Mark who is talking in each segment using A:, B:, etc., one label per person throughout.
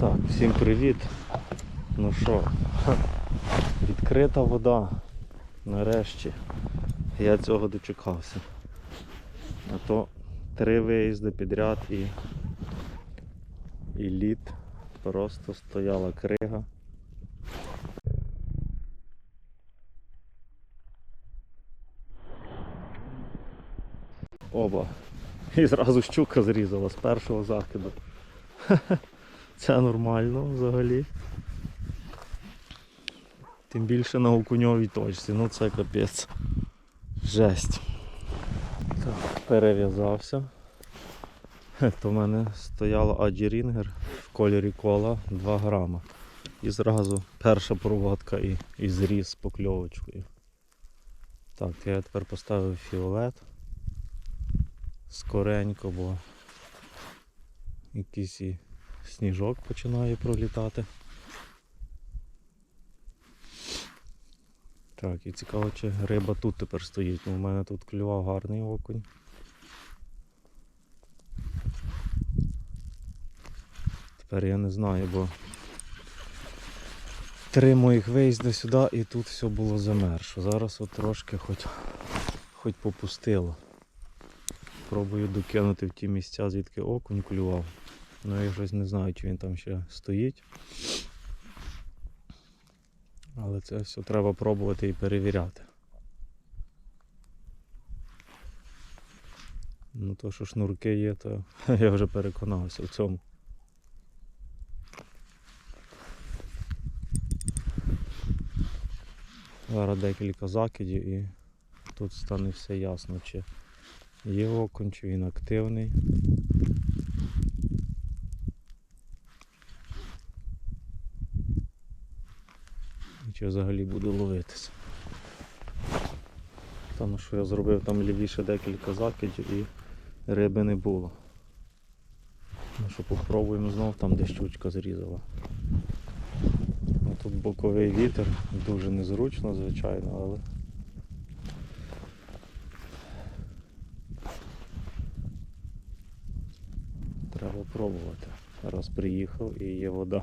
A: Так, всім привіт. Ну що, відкрита вода. Нарешті. Я цього дочекався. А то три виїзди підряд і, і лід. Просто стояла крига. Оба. І зразу щука зрізала з першого закиду. Це нормально взагалі. Тим більше на окуньовій точці, ну це капець. Жесть. Так, перев'язався. То в мене стояла Аді Рінгер в кольорі кола 2 грама. І зразу перша проводка і, і зріз з покльовочкою. Так, я тепер поставив фіолет скоренько, бо якийсь і сніжок починає пролітати. Так, і цікаво, чи риба тут тепер стоїть, в мене тут клював гарний окунь. Тепер я не знаю, бо три моїх виїзди сюди і тут все було замерзше. Зараз от трошки хоч, хоч попустило. Пробую докинути в ті місця, звідки окунь клював. Ну я щось не знаю, чи він там ще стоїть. Але це все треба пробувати і перевіряти. Ну то, що шнурки є, то я вже переконався в цьому. Зараз декілька закидів і тут стане все ясно, чи є окунь, чи він активний. Чи взагалі буду ловитися. Тому що я зробив там лівіше декілька закидів і риби не було. Ну що попробуємо знов там де щучка зрізала. Ну, тут боковий вітер, дуже незручно, звичайно, але треба пробувати. Раз приїхав і є вода.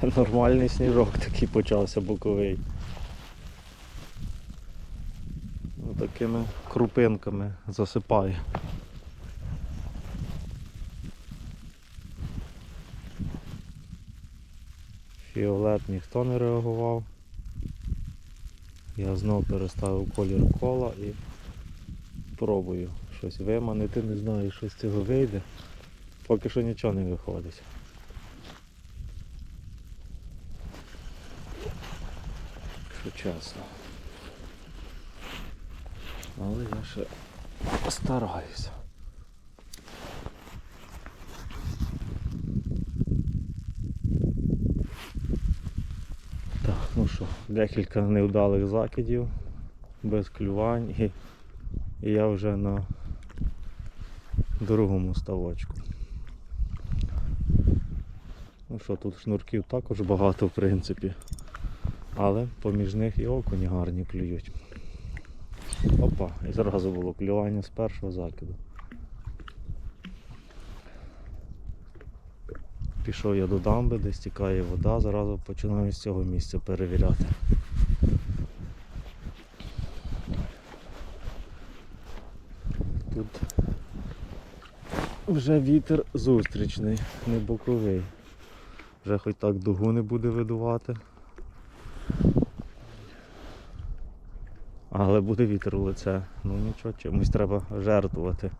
A: Нормальний сніжок такий почався боковий. Ну, Такими крупинками засипає. Фіолет ніхто не реагував. Я знов переставив колір кола і пробую щось виманити, не знаю, що з цього вийде. Поки що нічого не виходить. Чесно. Але я ще стараюся. Так, ну що, декілька невдалих закидів, без клювань і, і я вже на другому ставочку. Ну що, тут шнурків також багато в принципі. Але поміж них і окуні гарні клюють. Опа, і зразу було клювання з першого закиду. Пішов я до дамби, де стікає вода, зразу починаю з цього місця перевіряти. Тут вже вітер зустрічний, не боковий. Вже хоч так дугу не буде видувати. Але буде вітер у лице. Ну нічого, чимось треба жертвувати.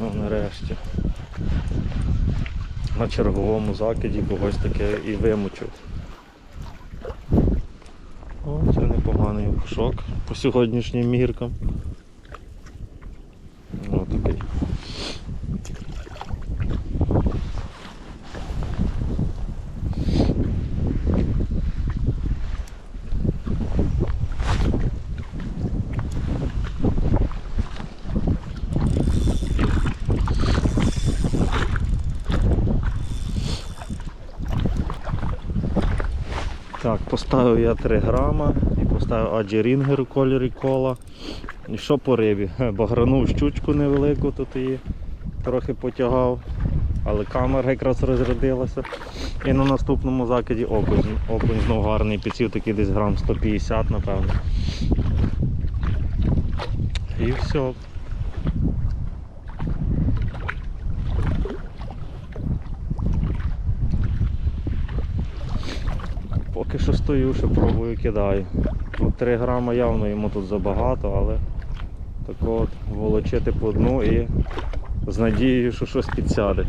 A: Ну нарешті. На черговому закиді когось таке і вимучив. окуньок по сьогоднішнім міркам. Отакий. Так, поставив я 3 грама поставив аджі рінгер у кольорі кола. І що по рибі? Багранув щучку невелику, тут її трохи потягав, але камера якраз розрядилася. І на наступному закиді окунь. Окунь знов гарний підсів, такий десь грам 150, напевно. І все. Поки що стою, ще пробую кидаю. Ну, 3 грама явно йому тут забагато, але тако от волочити по дну і з надією, що щось підсяде.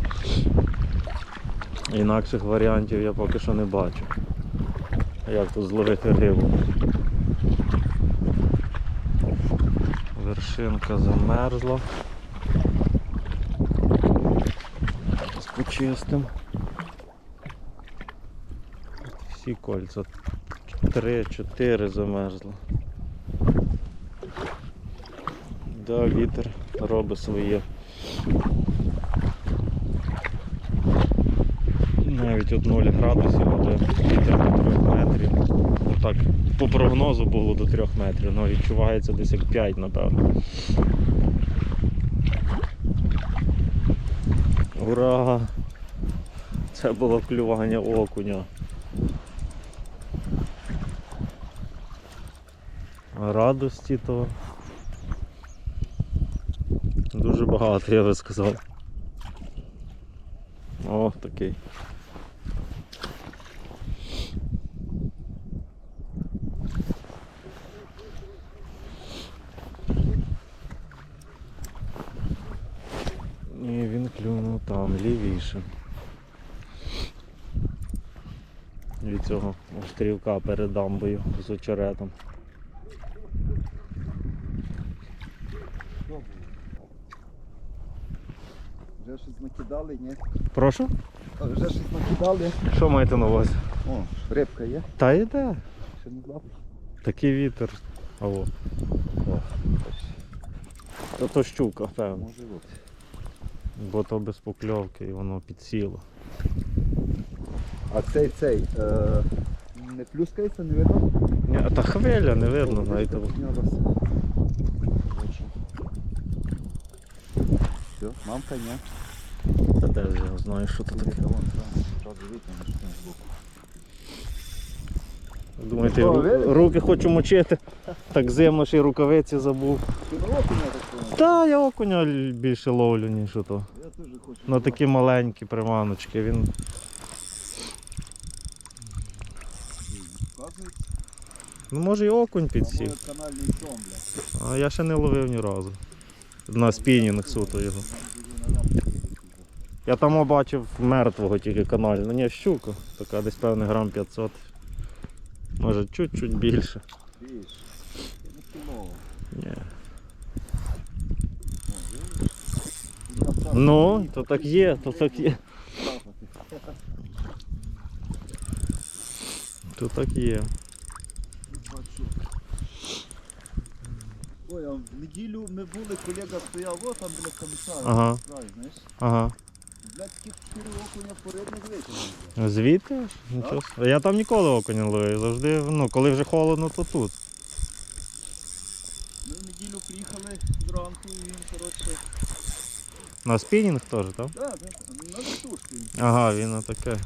A: Інакших варіантів я поки що не бачу. Як тут зловити рибу. Вершинка замерзла. Почистим. Всі кольця. 3-4 замерзло. Да, вітер робить своє. Навіть от 0 градусів, але вітер до 3 метрів. Ну так, по прогнозу було до 3 метрів, але відчувається десь як 5, напевно. Ура! Це було клювання окуня. Радості то дуже багато, я би сказав. О, такий. І він клюнув там, лівіше. Від цього острівка перед дамбою з очеретом.
B: Вже щось накидали, ні?
A: Прошу?
B: А, Вже щось накидали.
A: Що маєте на увазі?
B: О, рибка є.
A: Та йде.
B: Ще не злапав.
A: Такий вітер. Алло.
B: О,
A: То то щука, певно.
B: може бути.
A: Бо то без покльовки і воно підсіло.
B: А цей цей е, не плюскається, не видно?
A: Ні, та хвиля не видно, знаєте.
B: Все, мамка, ні.
A: Де я знаю, що це таке. Думаєте, ру- руки хочу мочити. Так зимно ще й рукавиці забув. Та я окуня л- більше ловлю, ніж то.
B: Я теж хочу.
A: На такі маленькі приманочки. Він
B: Вказується.
A: ну може і окунь підсів.
B: моє канальний сом, бля.
A: А я ще не ловив ні разу. На спінінг суто його. Я там бачив мертвого тільки каналі. Ну ні, щука. Така десь певне грам 500. Може чуть-чуть більше.
B: Більше.
A: Ні. Ну, то так є, то так є. То так є.
B: Ой, а в неділю ми були, колега стояв, о там біля комісара.
A: Ага.
B: Знаєш.
A: Ага. Звідти? Нічого. Я там ніколи окуня не ловив. Завжди, ну, коли вже холодно, то тут.
B: Ми в неділю приїхали зранку і він, коротше,
A: На спінінг теж, так?
B: да, да, на вертушки.
A: Ага, він на таке.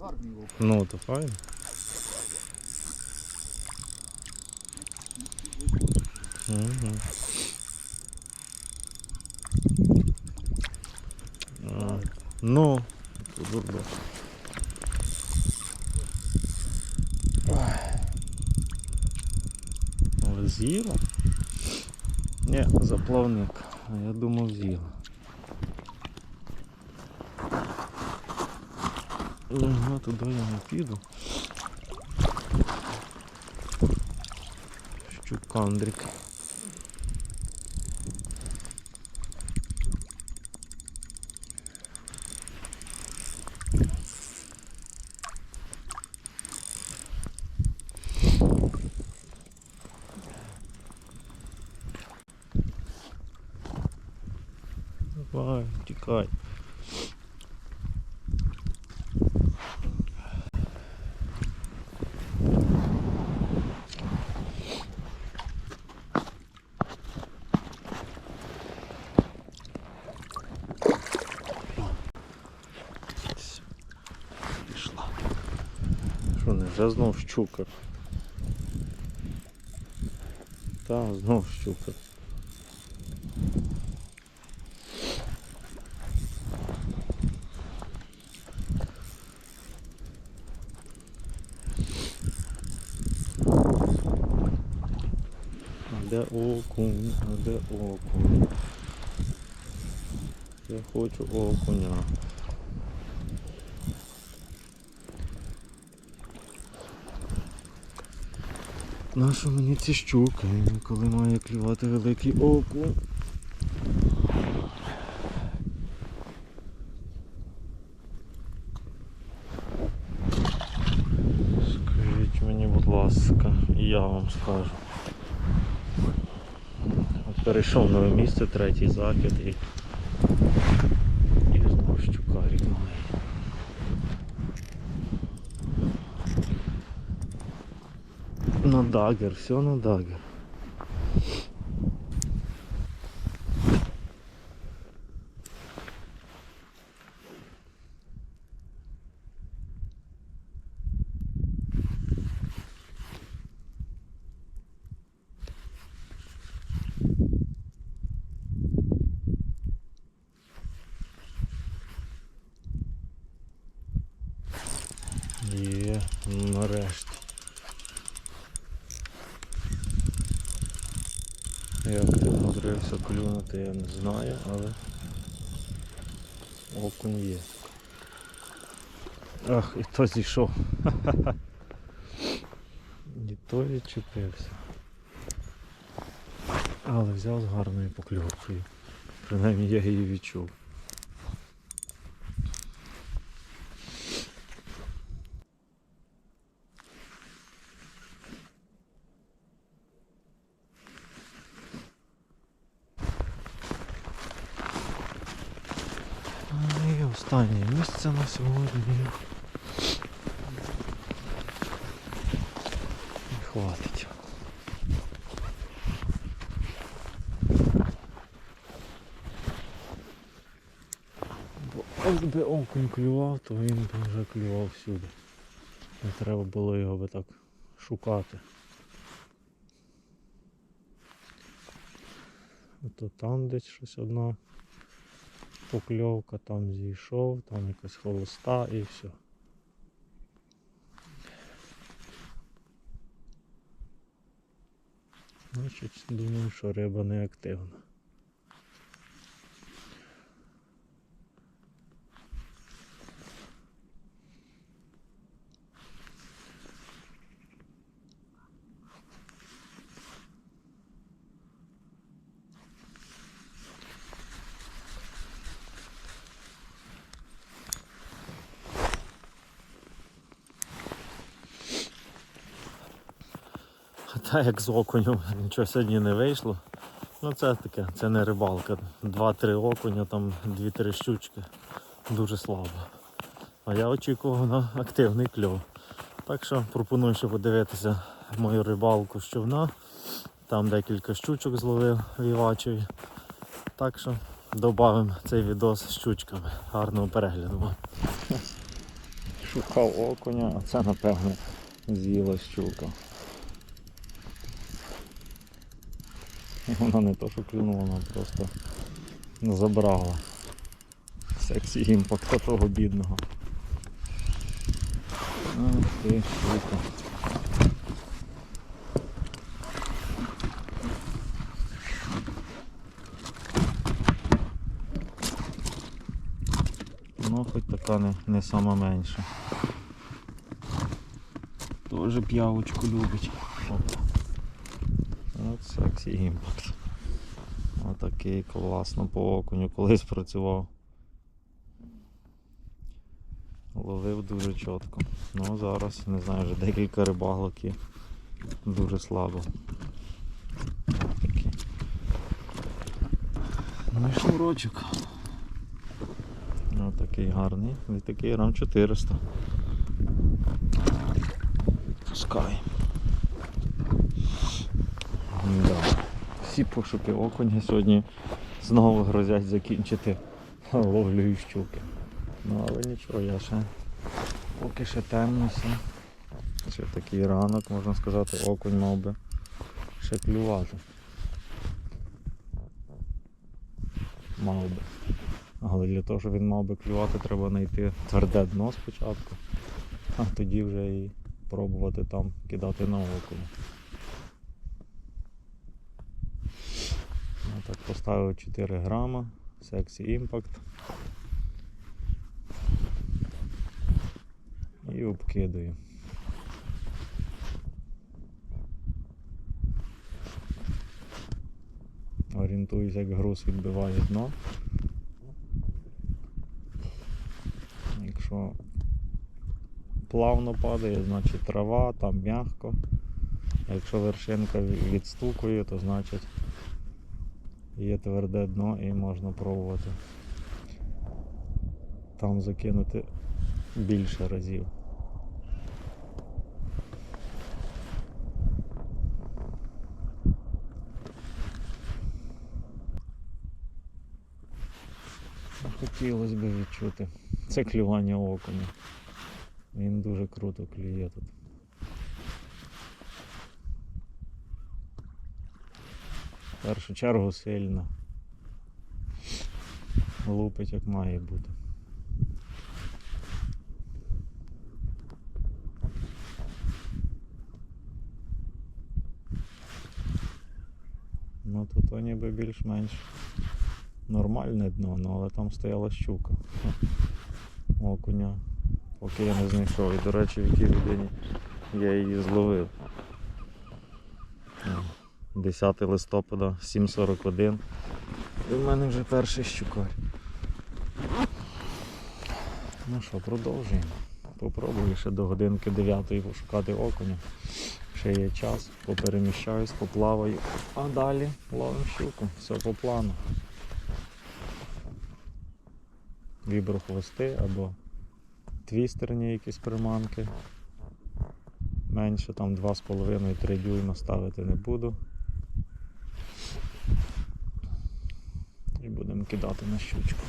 B: Гарний окунь.
A: Ну, то файно. Угу. Ну, дурно. Але з'їла? Ні, заплавник. А я думав з'їла. Ага, туди я не піду. Щукандрик. Ще знов щука. Та, знов щука. А де окунь, а де окунь? Я хочу окуня. Нащо мені ці щуки, коли має клювати великий окунь? Скажіть мені, будь ласка, і я вам скажу. От перейшов нове місце, третій захід і дагер, все на дагер. Є, нарешті. Як ти умудрився клюнути, я не знаю, але окунь є. Ах, і то зійшов. І то відчепився. Але взяв з гарною покльовкою. Принаймні я її відчув. Ну І останнє місце на сьогодні. І хватить. Бо якби окунь клював, то він би вже клював всюди. Не треба було його би так шукати. Ото там десь щось одна покльовка, там зійшов, там якась холоста і все. Значить, думаю, що риба не активна. Та як з окунем нічого сьогодні не вийшло. Ну це таке, це не рибалка. Два-три окуня, там дві-три щучки. Дуже слабо. А я очікував на активний кльов. Так що пропоную ще подивитися мою рибалку з човна. Там декілька щучок зловив вівачеві. Так що додамо цей відос з щучками. Гарного перегляду. Шукав окуня, а це напевно з'їла щука. Вона не то, що клюнула, вона просто забрала. Сексі імпакта того бідного. Ах. Ну, хоч така не, не сама менша. Тоже п'явочку любить. Опа. Сексі імпакт. Отакий класно по окуню колись працював. Ловив дуже чітко. Ну зараз, не знаю, вже декілька рибалок є. Дуже слабо. Отакий. Ну і шнурочок. Отакий гарний. І такий грам 400. Пускай. Да. Всі пошуки окуня сьогодні знову грозять закінчити ловлею щуки. Ну але нічого, я ще поки ще темно все. Ще такий ранок, можна сказати, окунь мав би ще клювати. Мав би. Але для того, щоб він мав би клювати, треба знайти тверде дно спочатку, а тоді вже і пробувати там кидати на окунь. Так поставив 4 грама, Sexy Impact. І обкидаю. Орієнтуюсь, як груз відбиває дно. Якщо плавно падає, значить трава, там м'яко. А якщо вершинка відстукує, то значить є тверде дно і можна пробувати там закинути більше разів. Хотілося б відчути. Це клювання окуня. Він дуже круто клює тут. Першу чергу сильно. Лупить як має бути. Ну тут то ніби більш-менш нормальне дно, ну, але там стояла щука. Окуня. Поки я не знайшов. І, до речі, в якій годині я її зловив. О, 10 листопада, 7.41. І в мене вже перший щукар. Ну що, продовжуємо. Попробую ще до годинки 9 пошукати окуня. Ще є час, попереміщаюсь, поплаваю, а далі ловимо щуку. Все по плану. Віброхвости або твістерні якісь приманки. Менше там 2,5-3 дюйма ставити не буду. І будемо кидати на щучку.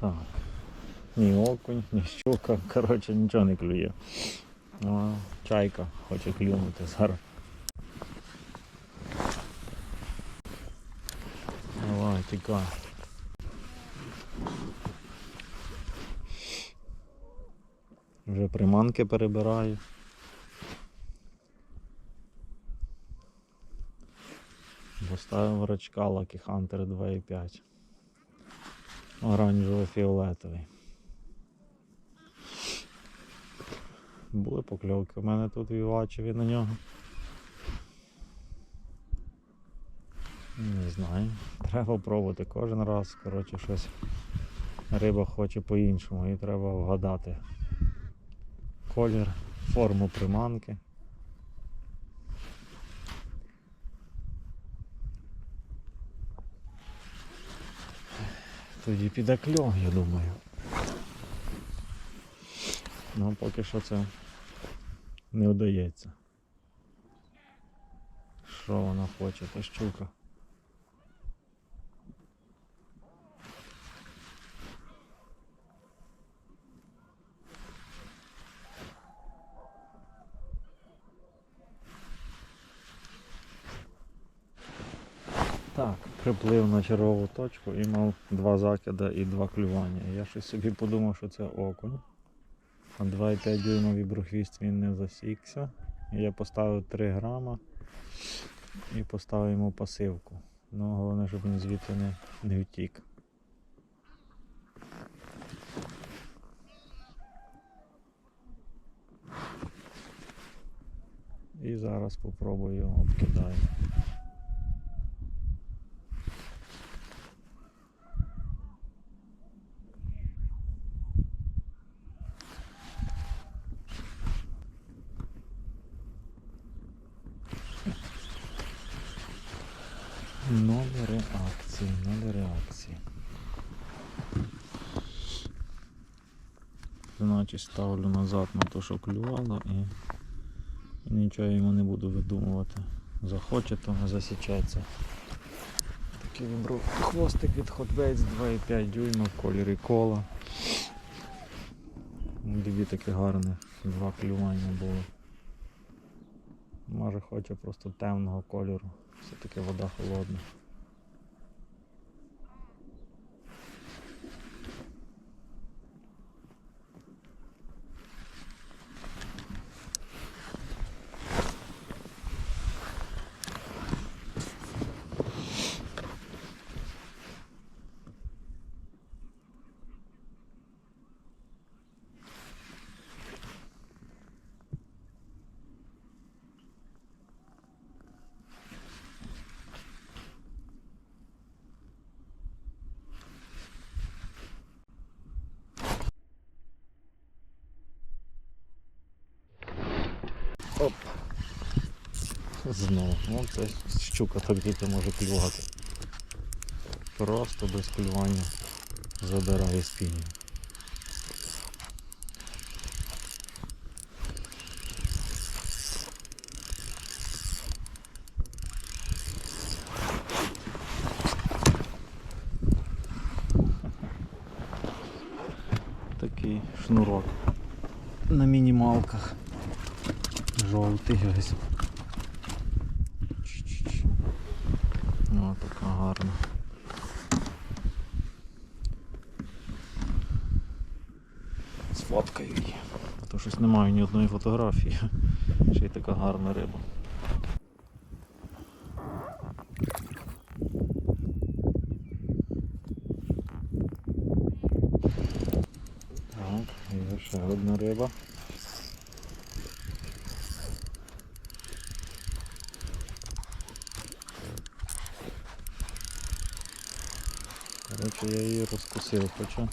A: Так. Ні окунь, ні щука, коротше нічого не клює. А, чайка хоче клюнути зараз. Давай, тікай. Вже приманки перебираю. Поставив рачка Lucky Hunter 2.5. Оранжево-фіолетовий. Були покльовки у мене тут в Івачеві на нього. Не знаю. Треба пробувати кожен раз. Коротше, щось риба хоче по-іншому і треба вгадати колір, форму приманки. Тоді піде кльо, я думаю. Ну, поки що це не вдається. Що вона хоче, та щука? Приплив на чергову точку і мав два закида і два клювання. Я щось собі подумав, що це окунь. А 2,5 дюйма віброхвіст він не засікся. Я поставив 3 грама і поставив йому пасивку. Ну, головне, щоб він звідти не, не втік. І зараз попробую його обкидаю. Значить ставлю назад на те, що клювало і нічого йому не буду видумувати. Захоче, то засічеться. Такий вибрав хвостик від Hot Baits 2,5 дюйма в кольорі кола. Сільві таке гарне, два клювання було. Може хоче просто темного кольору. Все-таки вода холодна. Оп. Знову. Ну це щука так тільки може клювати. Просто без клювання забирає спіння. Такий шнурок на мінімалках. Жовтий О, така гарна. Сфоткаю її. А то щось немає ні одної фотографії. Ще й така гарна риба. Так, є ще одна риба. Коротше, я її хоча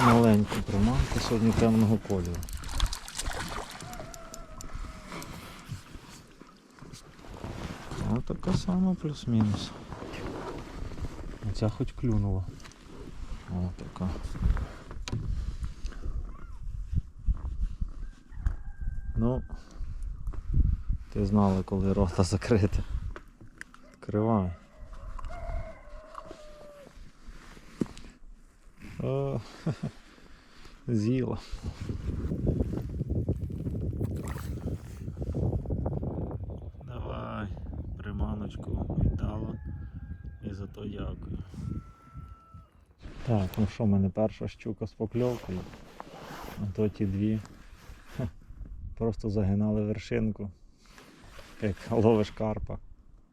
A: маленьку приманку сьогодні темного кольору. Ось така сама плюс-мінус. Оця хоч клюнула. О, така. Ну, ти знала, коли рота закрити. Відкривай. О, з'їла. Давай, приманочку віддала і за то дякую. Так, ну що, в мене перша щука з покльовкою, а то ті дві хе, просто загинали вершинку, як ловиш карпа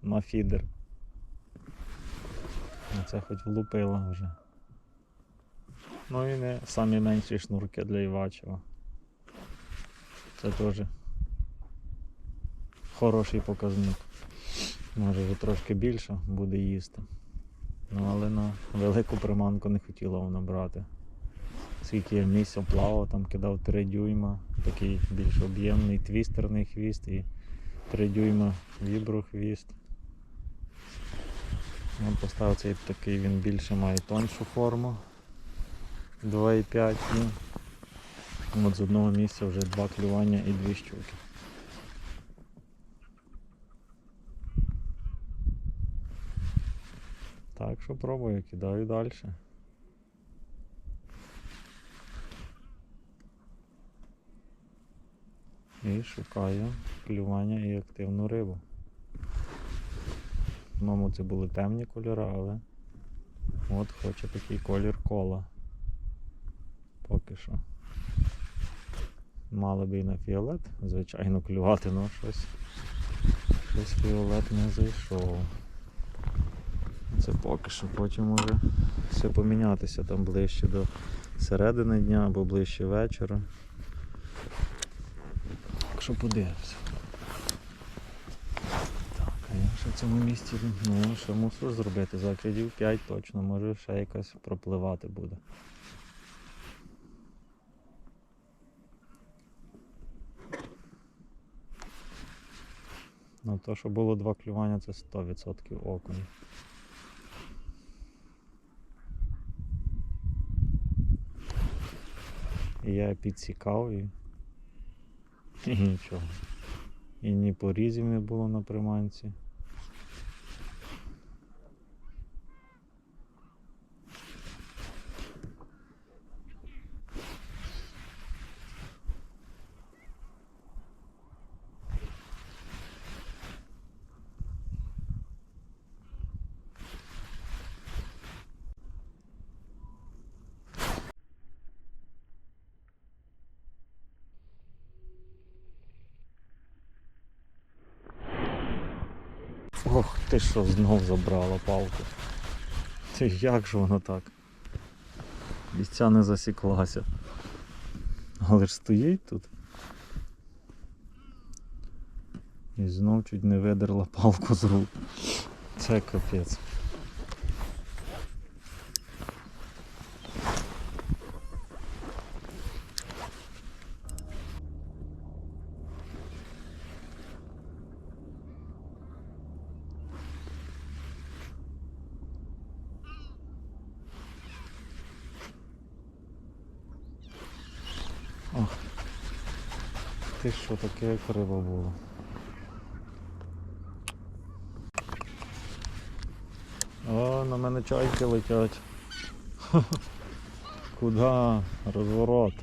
A: на фідер. Це хоч влупила вже. Ну і не самі менші шнурки для Івачева. Це теж хороший показник. Може вже трошки більше буде їсти. Ну але на велику приманку не хотіла вона брати. Скільки я місяць плавав, там кидав 3 дюйма, такий більш об'ємний твістерний хвіст і 3 дюйма віброхвіст. От поставив цей такий, він більше має тоншу форму. 2,5 і от з одного місця вже два клювання і дві щуки. Так що пробую, кидаю далі. І шукаю клювання і активну рибу. Мому це були темні кольори, але от хоче такий колір кола. Поки що. Мало би і на фіолет, звичайно, клювати, але щось, щось фіолет не зайшов. Це поки що, потім може все помінятися там ближче до середини дня або ближче вечора. Якщо подивимося. Так, а я ще в цьому місці, ну, ще мусу зробити, закидів 5 точно, може ще якась пропливати буде. Ну то, що було два клювання, це 100% окунь. І я підсікав і... і нічого. І ні порізів не було на приманці. Ох, ти що знов забрала палку. Ти як же воно так? Бійця не засіклася. Але ж стоїть тут. І знов чуть не видерла палку з рук. Це капець. Ти що таке криво було? О, на мене чайки летять. Куда? Розворот.